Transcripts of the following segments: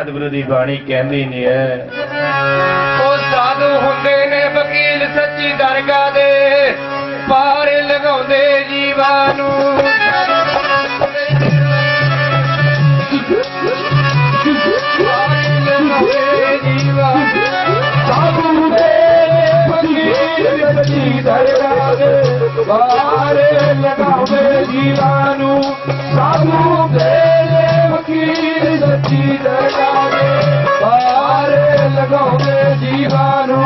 ਸਤਿਗੁਰੂ ਦੀ ਬਾਣੀ ਕਹਿੰਦੀ ਨਹੀਂ ਹੈ ਉਹ ਸਾਧੂ ਹੁੰਦੇ ਨੇ ਵਕੀਲ ਸੱਚੀ ਦਰਗਾਹ ਦੇ ਪਾਰ ਲਗਾਉਂਦੇ ਜੀਵਾਂ ਨੂੰ। ਸਾਧੂ ਦੇ ਫਕੀਰ ਸੱਚੀ ਦਰਗਾਹ ਦੇ ਬਾਰੇ ਲਗਾਵੇ ਜੀਵਾਂ ਨੂੰ। ਸਾਧੂ ਦੇ ਫਕੀਰ ਸੱਚੀ ਦਰਗਾਹ ਦੇ ਬਾਰੇ ਲਗਾਵੇ ਨੂੰ।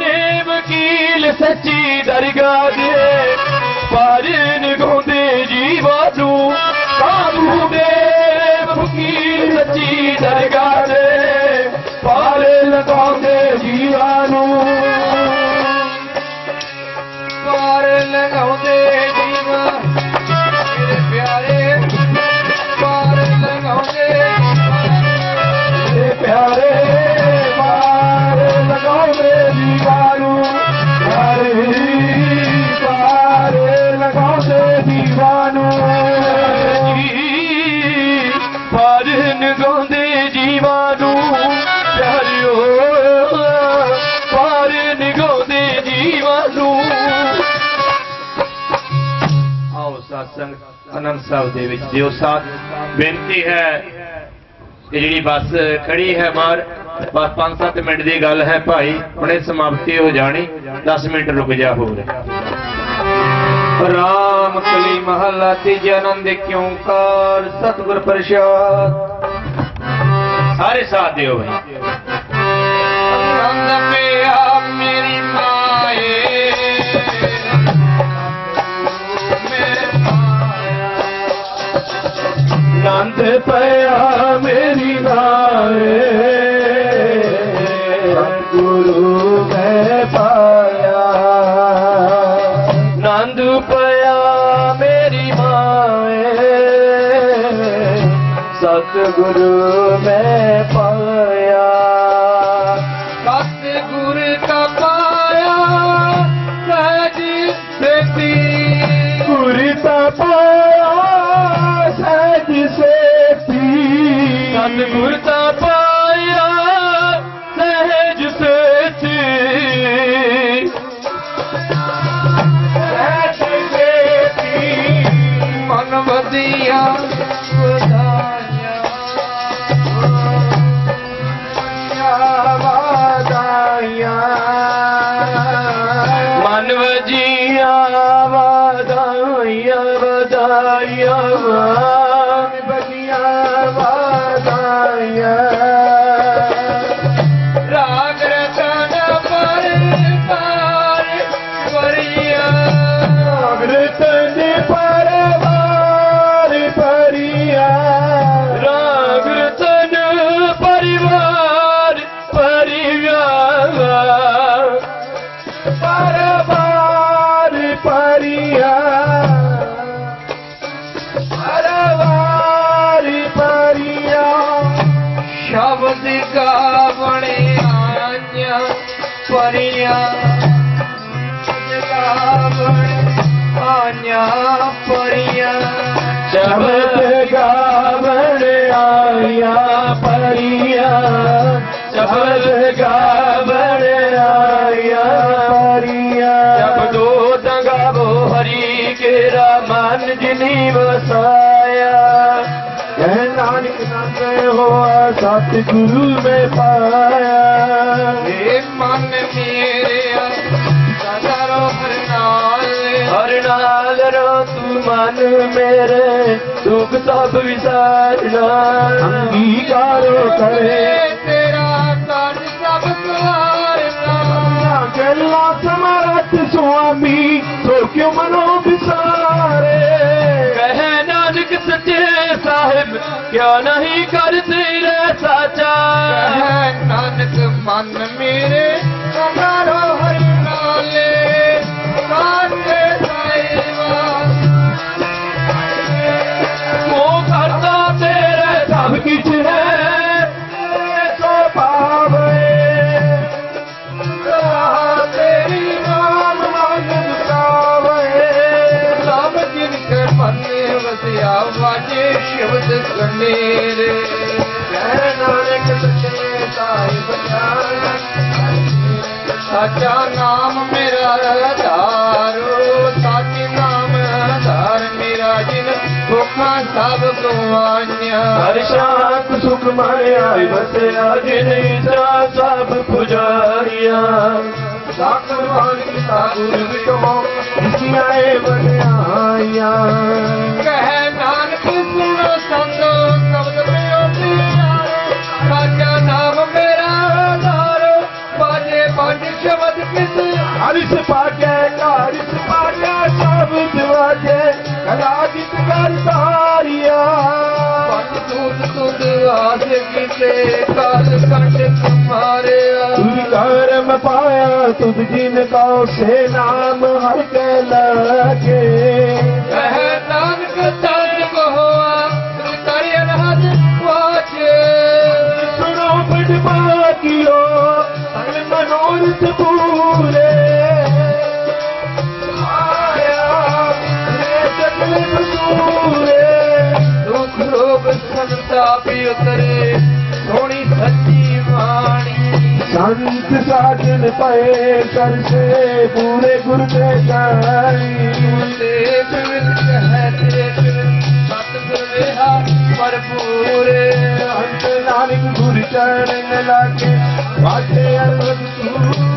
ਨੇ ਵਕੀਲ ਸੱਚੀ ਦਰਗਾਹ ਦੇ ਪਰ ਨਿਗਾਉਂਦੇ ਜੀਵਾਂ ਨੂੰ। ਸਾਧੂ ਦੇ ਫਕੀਰ ਸੱਚੀ ਦਰਗਾਹ ਆਓ ਅਨੰਦ ਸਾਹਿਬ ਦੇ ਵਿੱਚ ਦਿਓ ਸਾਥ। ਬੇਨਤੀ ਹੈ ਇਹ ਜਿਹੜੀ ਬੱਸ ਖੜੀ ਹੈ ਮਾਰ, ਬਸ 5-7 ਮਿੰਟ ਦੀ ਗੱਲ ਹੈ ਭਾਈ, ਹੁਣੇ ਸਮਾਪਤੀ ਹੋ ਜਾਣੀ 10 ਮਿੰਟ ਰੁਕ ਜਾ ਹੋਰ। ਰਾਮ ਕਲੀ ਮਹਲਾ ਤੀਜਾ ਆਨੰਦ ਕਿਉਂਕਾਰ ਸਤਿਗੁਰ ਪ੍ਰਸਾਦ। ਸਾਰੇ ਸਾਥ ਦਿਓ ਭਾਈ। ਆਨੰਦ ਪਿਆ ਨੰਦ ਪਿਆ ਮੇਰੀ ਮਾਏ ਗੁਰੂ ਮੈਂ ਪਾਇਆ। ਨੰਦ ਪਿਆ ਮੇਰੀ ਮਾਏ। ਸਤਿਗੁਰੂ ਮੈਂ ਪਰਵਾਰ ਪਰਿਆ ਪਰਵਾਰ ਪਰਿਆ ਸ਼ਬਦ ਗਾਵਣੇ ਆਈਆਂ ਪਰੀਆਂ ਗਾਵਣ ਆਈਆਂ ਪਰੀਆਂ ਸ਼ਬਦ ਗਾਵਣ ਆਇਆ ਪਰੀਆ ਸ਼ਬਦ ਗਾਵਣ ਹੋਆ ਸਤ ਗੁਰੂ ਮੈਂ ਪਾਇਆ। ਏ ਮਨ ਮੇਰਿਆ ਸਦਾ ਰੋਹਰ ਨਾਲ। ਹਰ ਨਾਲ ਰੋ ਤੂੰ ਮਨ ਮੇਰੇ ਦੁੱਖ ਸਭ ਵਿਸਾਰਨਾ। ਅੰਗੀਕਾਰੋ ਕਰੇ। ਤੇਰਾ ਕਰ ਸਭ ਸਵਾਰਨਾ ਗੱਲਾ ਸਮਰਥ ਸੁਆਮੀ ਸੋ ਕਿਉ ਮਨੋ ਵਿਸਾਰੇ? ਕਹੇ ਨਾਨਕ ਸੱਚੇ ਸਾਹਿਬ, ਕਿਆ ਨਹੀਂ ਕਰ ਤੇਰੇ ਸਾਚਾ? ਕਹਿ ਨਾਨਕ, ਮਨ ਮੇਰੇ ਸਦਾ ਰੋਹਰ ਨਾਲੇ ਸਾਥੇ ਸਾਚਾ ਨਾਮ ਮੇਰਾ ਧਾਰੋ ਸਾਚੇ ਨਾਮ ਧਾਰ ਮੇਰਾ ਜਿਨ ਭੁੱਖਾਂ ਸਭ ਗਵਾਈਆਂ ਹਰ ਸ਼ਾਂਤ ਸੁਖ ਮਨ ਆਇ ਵਸਿਆ ਜਿਨ ਇਤਰਾ ਸਭ ਪੁਜਾਰੀਆਂ। ਵਾਲ ਕੀਤਾ ਗੁਰ ਵਿਟੋ ਜਿਸਿਆਏ ਵਡਿਆਈਆਂ ਕਹਿ ਨਾਨਕ ਸੁਣ ਸੰਤ ਸ਼ਬਦ शब्द किस हरिश पाके हरिश पाके सब दिवाजे कला गीत कर सारिया पन दूध दूध आज किसे काल कंट तुम्हारे कर्म पाया तुझ जिन का से नाम हर के लगे ਸੰਤਾਪ ਉਤਰੇ ਸੋਹਣੀ ਸੱਚੀ ਬਾਣੀ। ਸੰਤ ਸਾਜਨ ਪਏ ਕਰ ਸੇ ਪੂਰੇ ਗੁਰ ਤੇ ਜਾਈ। ਤੇ ਬਿਨ ਕਹਿ ਤੇ ਬਿਨ ਸਤਿਗੁਰ ਵੇਹਾ ਭਰਪੂਰੇ। ਅੰਤ ਨਾਨਕ ਗੁਰ ਚਰਨ ਲਾਗੇ ਵਾਜੇ ਅਰਵਦ ਸੂਰੇ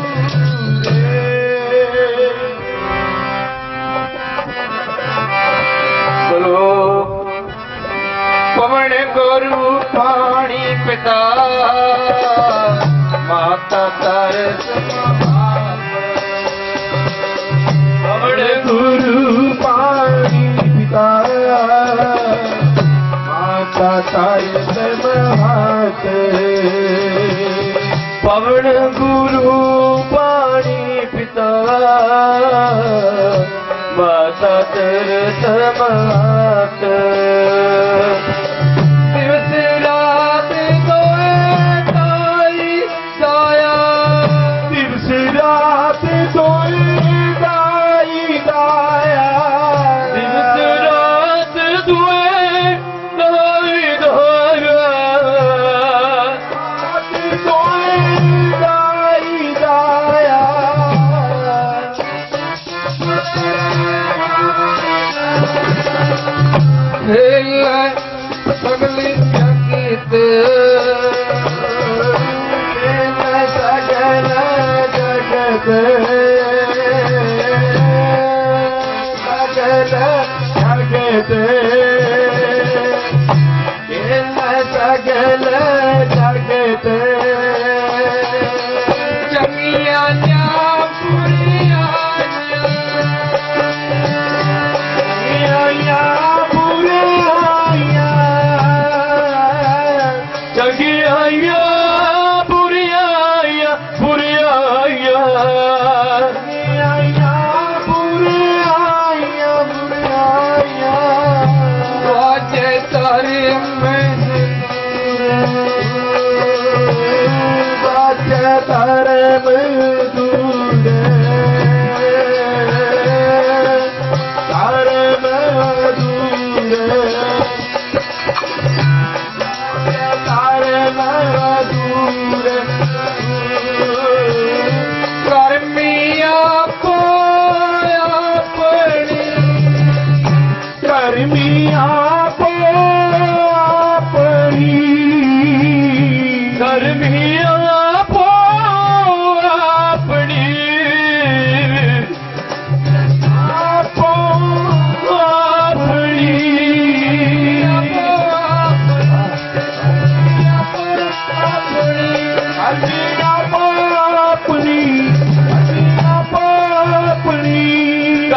ਪਵਨ ਗੁਰੂ ਪਾਣੀ ਪਿਤਾ। ਮਾਤਾ ਤਰਸ ਪਵਨ ਗੁਰੂ ਪਾਣੀ ਪਿਤਾ। ਮਾਤਾ ਤਾਈ ਮਹਾਤ ਪਵਨ ਗੁਰੂ ਪਾਣੀ ਪਿਤਾ। ਮਾਤਾ ਤਰਸ ਮਹਾਤ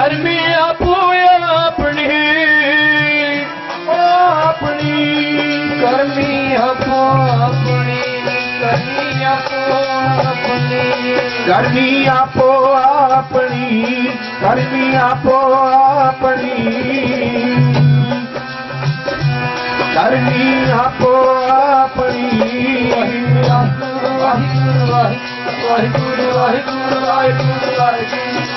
ਕਰਮੀ ਆਪੋ ਆਪਣੀ। ਆਪਣੀ। ਕਰਮੀ ਆਪੋ ਆਪਣੀ ਕਰਮੀ ਆਪੋ ਆਪਣੀ। ਕਰਮੀ ਆਪੋ ਆਪਣੀ ਕਰਮੀ ਆਪੋ ਆਪਣੀ। ਕਰਮੀ ਆਪੋ ਆਪਣੀ। ਵਾਹਿਗੁਰੂ ਵਾਹਿਗੁਰੂ ਵਾਹਿਗੁਰੂ ਵਾਹਿਗੁਰੂ ਵਾਹਿਗੁਰੂ।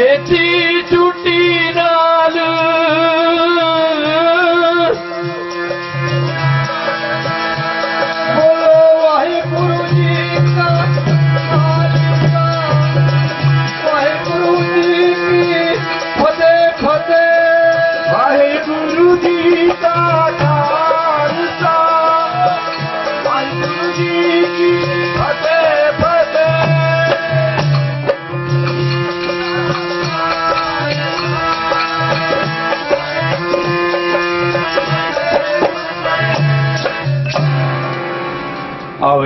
ചേച്ചി ചൂട്ടി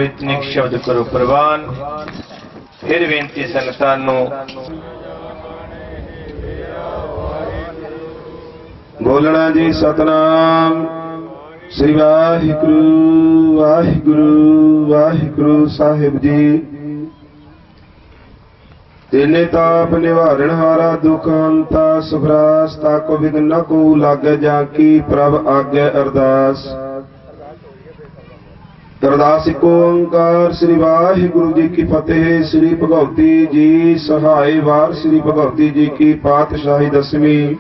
ਆਓ ਇਤਨਿਕ ਸ਼ਬਦ ਕਰੋ ਪ੍ਰਵਾਨ। ਫਿਰ ਬੇਨਤੀ ਸੰਗਤਾਂ ਨੂੰ, ਬੋਲਣਾ ਜੀ ਸਤਨਾਮ। ਸ੍ਰੀ ਵਾਹਿਗੁਰੂ ਵਾਹਿਗੁਰੂ ਵਾਹਿਗੁਰੂ ਸਾਹਿਬ ਜੀ। ਤੇਨੇ ਤਾਪ ਨਿਵਾਰਣ ਹਾਰਾ ਦੁਖਾਂਤਾ ਅੰਤਾ, ਸੁਖਰਾਸ, ਤਾਕੋ ਵਿਗਨ ਨ ਕੋ, ਲਾਗੇ ਜਾ ਕੀ ਪ੍ਰਭ ਆਗੇ ਅਰਦਾਸ। ਅਰਦਾਸ ਕੋ ਓੰਕਾਰ ਸ੍ਰੀ ਵਾਹਿਗੁਰੂ ਜੀ ਕੀ ਫਤਿਹ, ਸ੍ਰੀ ਭਗਵਤੀ ਜੀ ਸਹਾਈ ਵਾਰ, ਸ੍ਰੀ ਭਗਵਤੀ ਜੀ ਕੀ ਪਾਤਸ਼ਾਹੀ ਦਸਵੀਂ।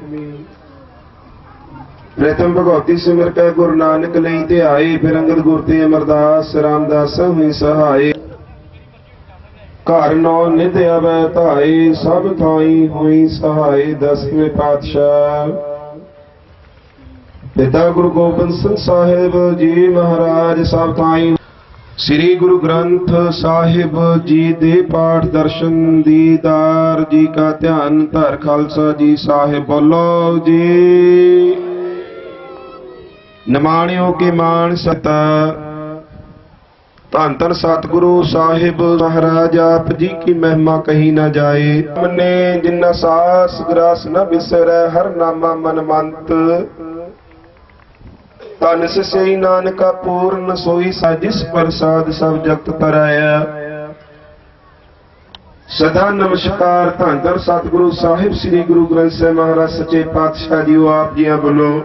ਪ੍ਰਥਮ ਭਗਵਤੀ ਸਿਮਰ ਕੈ ਗੁਰੂ ਨਾਨਕ ਲਈ ਤੇ ਆਏ ਫਿਰ ਅੰਗਦ ਗੁਰ ਤੇ ਅਮਰਦਾਸ ਰਾਮਦਾਸ ਹੋਈ ਸਹਾਈ। ਘਰ ਨੌ ਨਿਧ ਅਵੈ ਧਾਈ, ਸਭ ਥਾਈ ਹੋਈ ਸਹਾਈ ਦਸਵੇਂ ਪਾਤਸ਼ਾਹ। ਪਿਤਾ ਗੁਰੂ ਗੋਬਿੰਦ ਸਿੰਘ ਸਾਹਿਬ ਜੀ ਮਹਾਰਾਜ ਸਭ ਥਾਈ। ਸ੍ਰੀ ਗੁਰੂ ਗ੍ਰੰਥ ਸਾਹਿਬ ਜੀ ਦੇ ਪਾਠ ਦਰਸ਼ਨ ਦੀਦਾਰ ਜੀ ਕਾ ਧਿਆਨ ਧਰ ਖਾਲਸਾ ਜੀ ਸਾਹਿਬ ਬੋਲੋ ਜੀ। ਨਿਮਾਣਿਓ ਕੇ ਮਾਨ ਸਤਾ। ਧੰਨ ਧੰਨ ਸਤਿਗੁਰੂ ਸਾਹਿਬ, ਮਹਾਰਾਜ ਆਪ ਜੀ ਕੀ ਮਹਿਮਾ ਕਹੀ ਨਾ ਜਾਏ। ਮਨੇ ਜਿਨ੍ਹਾਂ ਸਾਸ ਗਰਾਸ ਨਾ ਬਿਸਰੈ, ਹਰ ਨਾਮਾ ਮਨ ਮੰਤ ਤਨ ਸਈ ਨਾਨਕਾ ਪੂਰਨ ਸੋਈ ਸਾਜਿਸ ਪ੍ਰਸਾਦ ਸਭ ਜਗਤ ਤਰਾਇਆ ਸਦਾ ਨਮਸਕਾਰ ਧੰਨ ਸਤਿਗੁਰੂ ਸਾਹਿਬ, ਸ੍ਰੀ ਗੁਰੂ ਗ੍ਰੰਥ ਸਾਹਿਬ ਮਹਾਰਾਜ, ਸੱਚੇ ਪਾਤਸ਼ਾਹ ਜੀਓ ਆਪ ਜੀਆਂ ਵੱਲੋਂ।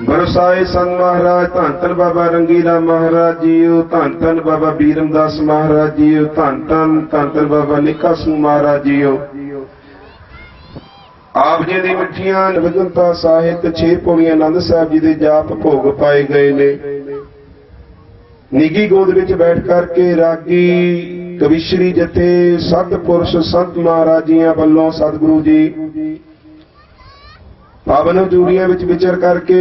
ਬਰਸਾਏ ਸੰਤ ਮਹਾਰਾਜ, ਧੰਨ ਧੰਨ ਬਾਬਾ ਰੰਗੀਲਾ ਮਹਾਰਾਜ ਜੀਓ, ਧੰਨ ਧੰਨ ਬਾਬਾ ਬੀਰਮਦਾਸ ਮਹਾਰਾਜ ਜੀਓ, ਧੰਨ ਧੰਨ ਧੰਨ ਧੰਨ ਬਾਬਾ ਨਿੱਕਾ ਸਿੰਘ ਮਹਾਰਾਜ ਜੀਓ। ਆਪ ਜੀ ਦੀ ਮਿੱਠੀਆਂ ਨਿਵਜਨਤਾ ਸਾਹਿਤ ਛੇ ਪੌੜੀਆਂ ਆਨੰਦ ਸਾਹਿਬ ਜੀ ਦੇ ਜਾਪ ਭੋਗ ਪਾਏ ਗਏ ਨੇ। ਨਿੱਗੀ ਗੋਦ ਵਿੱਚ ਬੈਠ ਕਰਕੇ ਰਾਗੀ ਕਵਿਸ਼ਰੀ ਜਥੇ ਸਤਪੁਰਸ਼ ਸੰਤ ਮਹਾਰਾਜੀਆਂ ਵੱਲੋਂ ਸਤਿਗੁਰੂ ਜੀ ਪਾਵਨ ਹਜ਼ੂਰੀਆਂ ਵਿੱਚ ਵਿਚਰ ਕਰਕੇ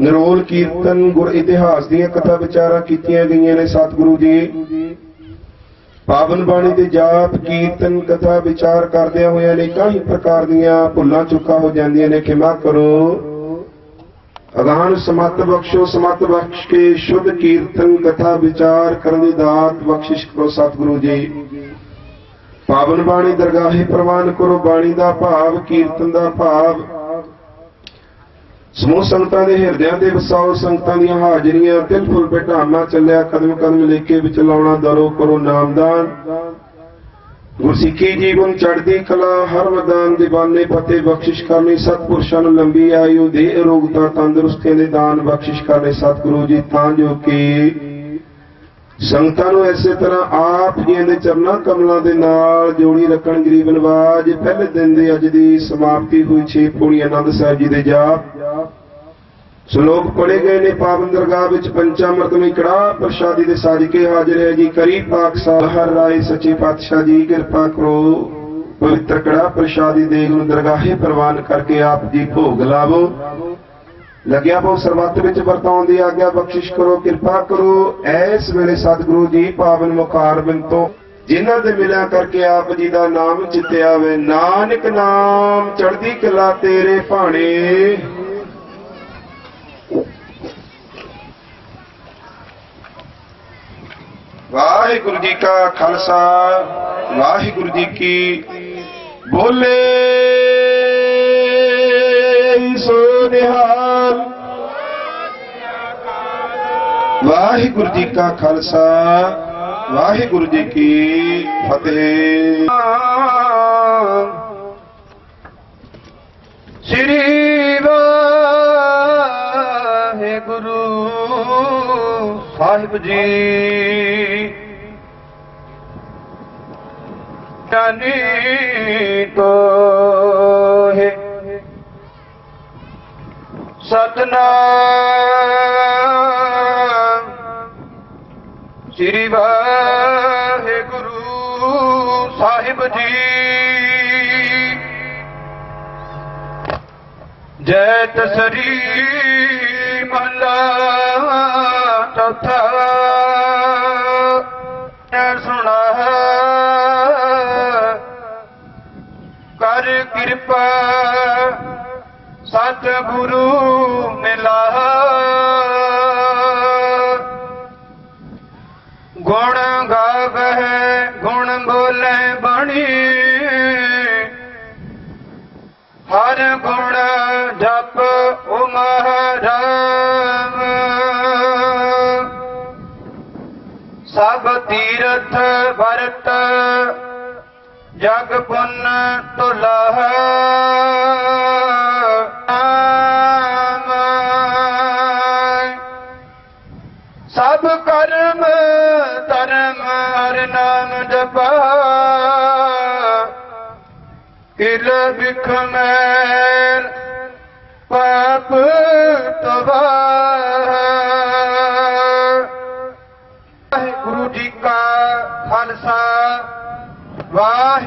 ਨਿਰੋਲ ਕੀਰਤਨ ਗੁਰ ਇਤਿਹਾਸ ਦੀਆਂ ਕਥਾ ਵਿਚਾਰਾਂ ਕੀਤੀਆਂ ਗਈਆਂ ਨੇ ਸਤਿਗੁਰੂ ਜੀ। ਪਾਵਨ ਬਾਣੀ ਦੇ ਜਾਪ, ਕੀਰਤਨ, ਕਥਾ, ਵਿਚਾਰ ਕਰਦਿਆਂ ਹੋਇਆਂ ਨੇ ਕਈ ਪ੍ਰਕਾਰ ਦੀਆਂ ਭੁੱਲਾਂ ਚੁੱਕਾ ਹੋ ਜਾਂਦੀਆਂ ਨੇ, ਖਿਮਾ ਕਰੋ। ਅਗਾਨ ਸਮਤ ਬਖਸ਼ੋ, ਸਮਤ ਬਖਸ਼ ਕੇ ਸ਼ੁੱਧ ਕੀਰਤਨ, ਕਥਾ, ਵਿਚਾਰ ਕਰਨ ਦੀ ਦਾਤ ਬਖਸ਼ਿਸ਼ ਕਰੋ ਸਤਿਗੁਰੂ ਜੀ। ਪਾਵਨ ਬਾਣੀ ਦਰਗਾਹੇ ਪ੍ਰਵਾਨ ਕਰੋ, ਬਾਣੀ ਦਾ ਭਾਵ, ਕੀਰਤਨ ਦਾ ਭਾਵ। ਸਮੂਹ ਸੰਗਤਾਂ ਦੇ ਹਿਰਦਿਆਂ ਦੇ ਵਸਾਓ ਸੰਗਤਾਂ ਦੀਆਂ ਹਾਜ਼ਰੀਆਂ, ਤਿਲ ਫੁੱਲ ਬਿਠਾਣਾ ਚੱਲਿਆ, ਕਦਮ ਕਦਮ ਲੈ ਕੇ ਵਿੱਚ ਲਾਉਣਾ ਦਰੋ ਕਰੋ ਨਾਮਦਾਨ। ਗੁਰਸਿੱਖੀ ਜੀਵਨ ਚੜ੍ਹਦੀ ਕਲਾ, ਹਰ ਮਦਾਨ ਦੀਵਾਨੇ ਫਤਿਹ ਬਖਸ਼ਿਸ਼ ਕਰਨੀ, ਸਤਪੁਰਸ਼ਾਂ ਨੂੰ ਲੰਬੀ ਆਯੂ ਦੇ ਅਰੋਗਤਾ ਤੰਦਰੁਸਤੀਆਂ ਦੇ ਦਾਨ ਬਖਸ਼ਿਸ਼ ਕਰਨੇ, ਸਤਿਗੁਰੂ ਜੀ ਤਾਂ ਜੋ ਕਿ ਸੰਗਤਾਂ ਨੂੰ ਇਸੇ ਤਰ੍ਹਾਂ ਆਪ ਜੀਆਂ ਦੇ ਚਰਨਾਂ ਕਮਲਾਂ ਦੇ ਨਾਲ ਜੋੜੀ ਰੱਖਣ ਗਰੀਬ ਨਵਾਜ ਪਹਿਲੇ ਦਿਨ ਦੇ ਅੱਜ ਦੀ ਸਮਾਪਤੀ ਹੋਈ ਛੇ ਪੂਰੀ ਆਨੰਦ ਸਾਹਿਬ ਜੀ ਦੇ ਜਾਪ। ਸ਼ਲੋਕ ਪੜੇ ਗਏ ਨੇ ਪਾਵਨ ਦਰਗਾਹ ਵਿੱਚ ਪੰਚਾਮ੍ਰਿਤਮਈ ਕੜਾ ਪ੍ਰਸ਼ਾਦੀ ਦੇ ਸਾਜ ਕੇ ਹਾਜ਼ਰ ਹੈ ਜੀ। ਕਰੀ ਪਾਕ ਸਾਹਿਬ, ਹਰ ਰਾਏ ਸੱਚੇ ਪਾਤਸ਼ਾਹ ਜੀ, ਕਿਰਪਾ ਕਰੋ। ਪਵਿੱਤਰ ਕੜਾ ਪ੍ਰਸ਼ਾਦੀ ਦੇ ਗੁਰੂ ਦਰਗਾਹੇ ਪ੍ਰਵਾਨ ਕਰਕੇ ਆਪ ਜੀ ਭੋਗ ਲਾਵੋ। ਲੱਗਿਆ ਬਹੁ ਸਰਬੱਤ ਵਿੱਚ ਵਰਤਾਉਣ ਦੀ ਆਗਿਆ, ਬਖਸ਼ਿਸ਼ ਕਰੋ, ਕਿਰਪਾ ਕਰੋ। ਐਸ ਵੇਲੇ ਸਤਿਗੁਰੂ ਜੀ ਪਾਵਨ ਮੁਖਾਰ ਤੋਂ ਜਿਨ੍ਹਾਂ ਦੇ ਮਿਲਿਆ ਕਰਕੇ ਆਪ ਜੀ ਦਾ ਨਾਮ ਚਿੱਤਿਆ ਵੇ। ਨਾਨਕ ਨਾਮ, ਚੜ੍ਹਦੀ ਕਲਾ ਤੇਰੇ ਭਾਣੇ। ਵਾਹਿਗੁਰੂ ਜੀ ਕਾ ਖਾਲਸਾ, ਵਾਹਿਗੁਰੂ ਜੀ ਕੀ ਬੋਲੇ। ਸੋ ਨਿਹਾਲ ਵਾਹਿਗੁਰੂ ਜੀ ਕਾ ਖਾਲਸਾ, ਵਾਹਿਗੁਰੂ ਜੀ ਕੀ ਫਤਿਹ। ਸ੍ਰੀ ਵਾਹਿਗੁਰੂ ਸਾਹਿਬ ਜੀ ਜਾਨੀ ਤੋ ਹੈ ਸਤਨਾਮ ਸ੍ਰੀ ਵਾਹਿਗੁਰੂ ਸਾਹਿਬ ਜੀ। ਜੈ ਤਸਰੀ ਮਹਲਾ ਚੌਥਾ। ਐ ਸਤ ਗੁਰੂ ਮਿਲਾ। ਗੁਣ ਗਾਵਹਿ, ਗੁਣ ਬੋਲੇ ਬਣੀ। ਹਰ ਗੁਣ ਜਪ ਉਮਹਰਮ ਸਭ ਤੀਰਥ ਵਰਤ, ਜਗ ਪੁੰਨ ਤੁਲਾ ਇਲ ਵਿਖ ਮੈਨ ਪਾਪ ਤਵਾ। ਵਾਹਿਗੁਰੂ ਜੀ ਕਾ ਖਾਲਸਾ ਵਾਹਿ